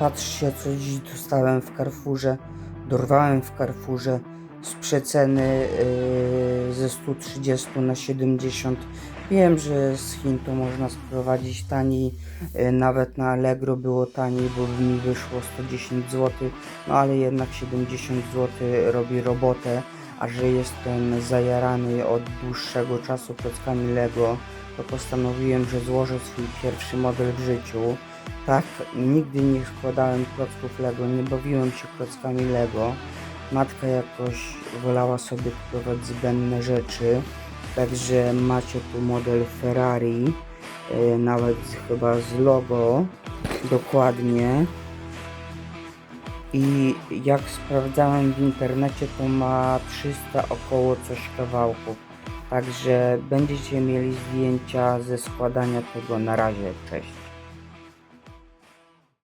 patrzcie co dziś dostałem w Carrefourze. Dorwałem w Carrefourze z przeceny yy, ze 130 na 70. Wiem, że z Chin to można sprowadzić taniej, yy, nawet na Allegro było taniej, bo mi wyszło 110 zł, no ale jednak 70 zł robi robotę, a że jestem zajarany od dłuższego czasu klockami Lego, to postanowiłem, że złożę swój pierwszy model w życiu. Tak, nigdy nie składałem klocków Lego, nie bawiłem się klockami Lego. Matka jakoś wolała sobie kupować zbędne rzeczy, także macie tu model Ferrari, yy, nawet chyba z logo, dokładnie. I jak sprawdzałem w internecie, to ma 300 około coś kawałków. Także będziecie mieli zdjęcia ze składania tego na razie. Cześć.